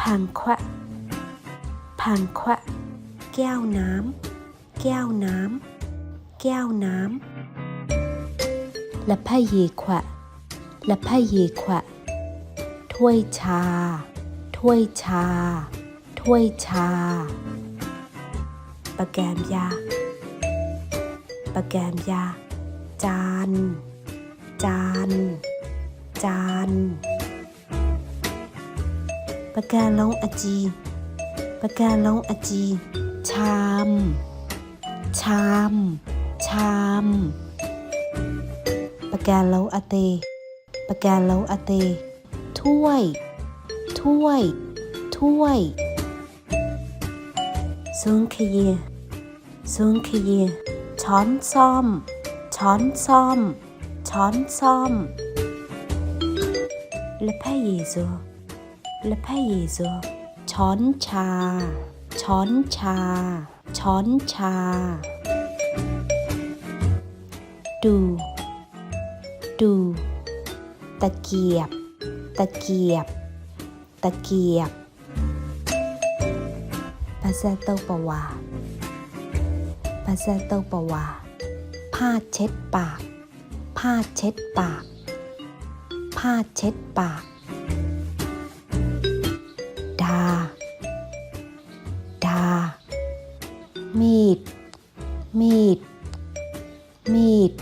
พังควะพังควะแก้วน้ำแก้วน้ำแก้วน้ำและพะเยควะและพะเยควะถ้วยชา ถ้วยชา ถ้วยชา ประแกมยา ประแกมยา จาน จาน จาน ประกาลงอจีประกาลงอจี ชาม ชาม ชามประกาเลาอเตประกาเลาอเต ถ้วย ถ้วย ถ้วยซุงขยยซุงขยยช้อนซ่อม ช้อนซ่อม ช้อนซ่อมและพระเยซู และพระเยซูช้อนชา ช้อนชา ช้อนชา ดู ดู ตะเกียบ ตะเกียบ ตะเกียบภาษาเต้าปะวาภาษาเต้าปะวาผ้าเช็ดปาก ผ้าเช็ดปาก ผ้าเช็ดปากา ดา มีด มีด มีด